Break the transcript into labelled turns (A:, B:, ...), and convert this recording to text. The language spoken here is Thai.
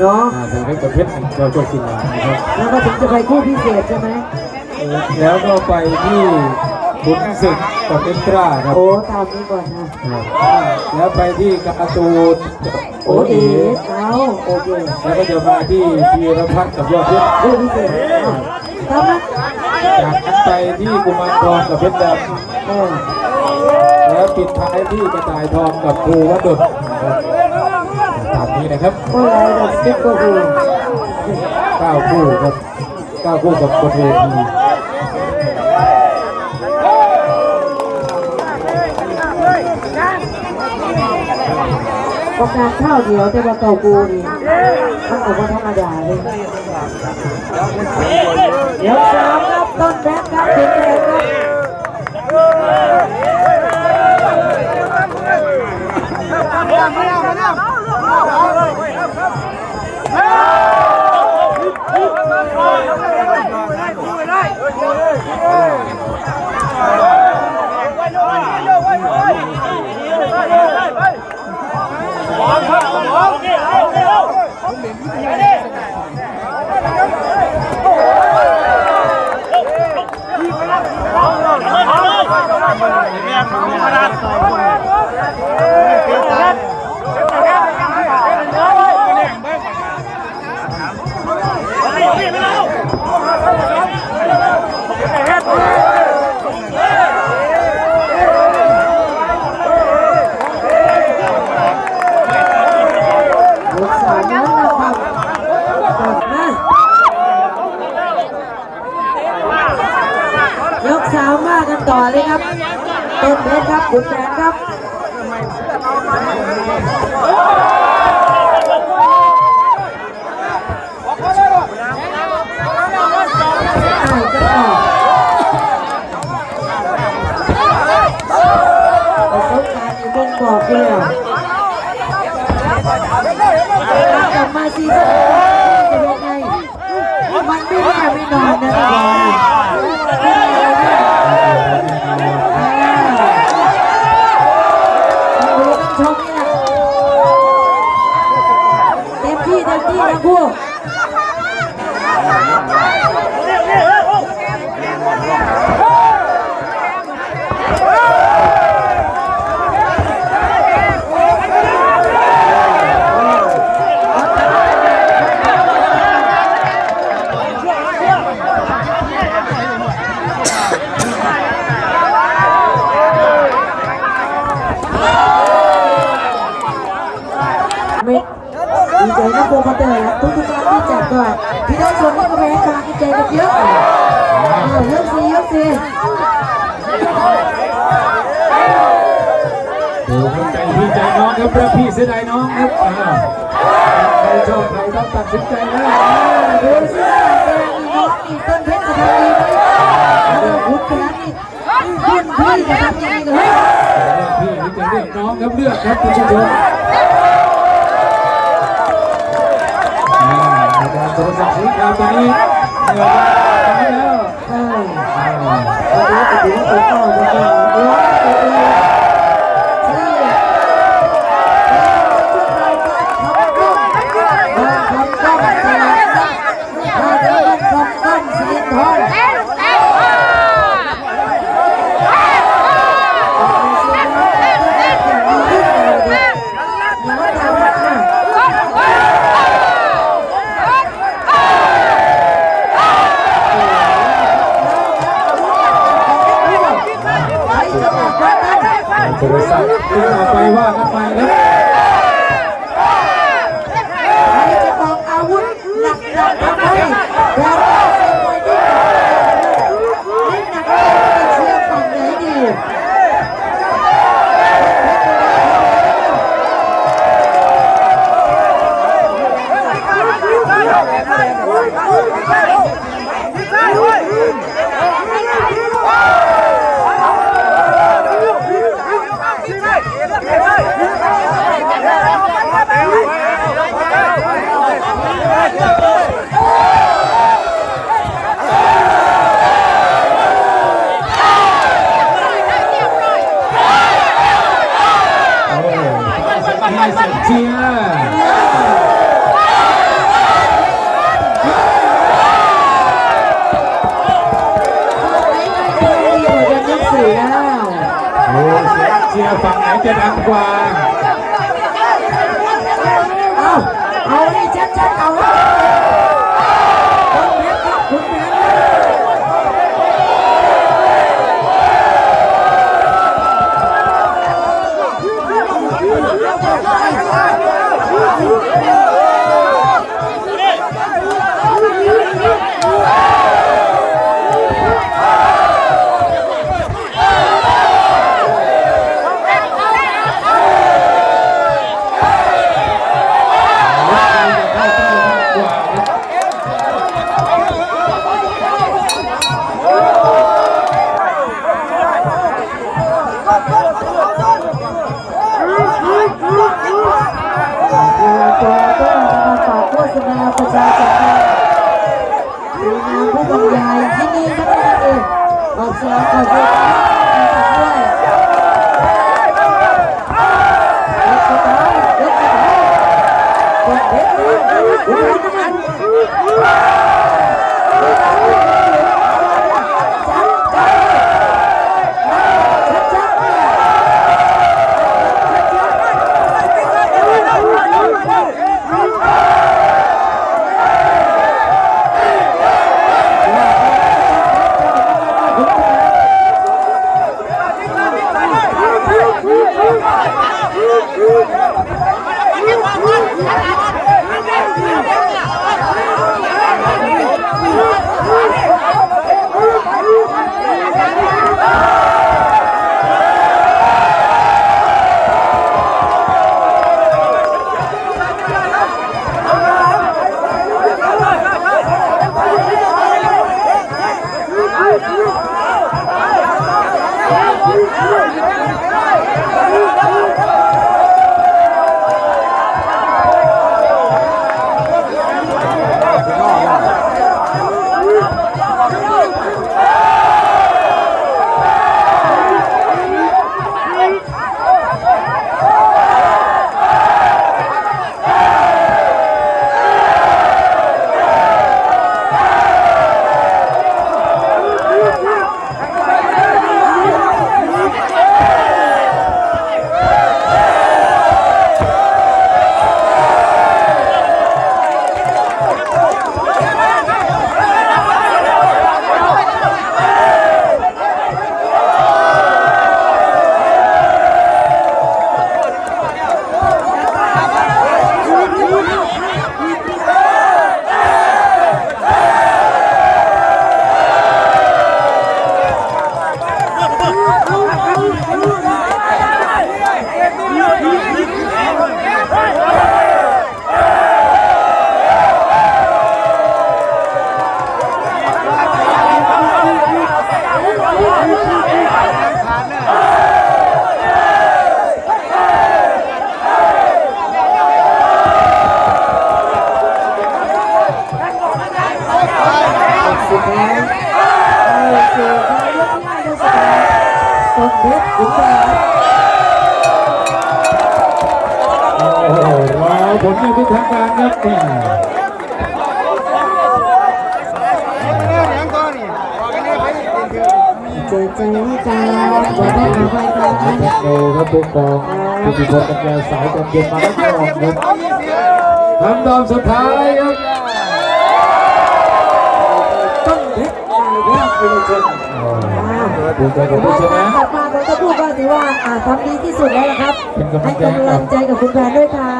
A: เนาะ
B: อ่าแสงเพชรประเภทเราโชคศิลานะครับ
A: แล้วก็ถึงจะไปคู่พิเศษใช่ไหม
B: แล้วก็ไปที่ขุนศึกกับเอ็นตราครับ
A: โอ้ตามนี้ก่อนนะ
B: ครับแล้วไปที่การ์ตูน
A: โอ้เอ๋เอาโอเค
B: แล้วก็จะมาที่พีรพัฒน์กับยอดเพชร
A: คู่พิเศษเอาตามนั้น
B: จากนั้นไปที่กุมารทองกับเพชรด
A: เออำ
B: แล้วปิดท้ายที่กระต่ายทองกับภูวดล นะครับตามนี้นะครับ
A: โอ้ยเราซิปก็คือ
B: เก้าคู่ครับเก้าคู่กับบนเวที
A: ประกาศข้าวเดียวแต่ว่าเก่ากูนี่มันก็บ่ธรรมดาเลยเดี๋ยวสามครับต้นแบงค์ครับถึงแบงค์ครับ ยกสามแล้วนะครับกลับมายกสาวมากันต่อเลยครับ ต้นเพชรครับขุนแผนครับ มาซีซั่นจะเป็นไงมันไม่แน่ไม่นอนนะทุกคน โปรโมเตอร์ทุกทุกๆท่านที่จัดด้วยพี่น้องส่วนนี้ก็ไปให้กำลังใจกันเยอะเยอะสิเยอะสิ
B: ถูกใจพี่ใจน้องครับพี่เสียดายน้องครับใครชอบใครต้องตัดสินใจแล้ว
A: ดูสิแดงน้องอีต้นเพชรจะทำดีไหมเออพุทธขนาดนี้ขึ้นพี่จะทำยังไงกันเฮ้ย
B: พี่จะเรียกน้องครับเลือกครับคุณผู้ชม รศั ว่า
A: กันไปครับ ได้เสียเชียโอ้เสียเชียร์
B: ฝั่งไหนจะดังกว่า
A: เอาเอาให้ชัดๆเอา ผู้บรรยายที่นี่ครับนั่นเองออกสนามขอบคุณด้วย
B: ผลอย่างเป็นทางการครับนี่
A: เจอใจว่าการวันนี้มาไปกัน
B: เท
A: นะ
B: คโนครับผู้กองผู้พิพากษาแกสายกันเย็นมาแล้วก็ออกครับคำตอบสุดท้ายครับ
A: ต้นเพชรนายแพทย์วิชน
B: ภูมิใจกับผู้ชนะ
A: กลับมาผมก็พูดว่าถือว่าอ่าทำดีที่สุดแล้วล่ะครับ
B: เป็นกำลั
A: ให้
B: งใจ
A: กำลังใจกับคุณแพนด้วยครับ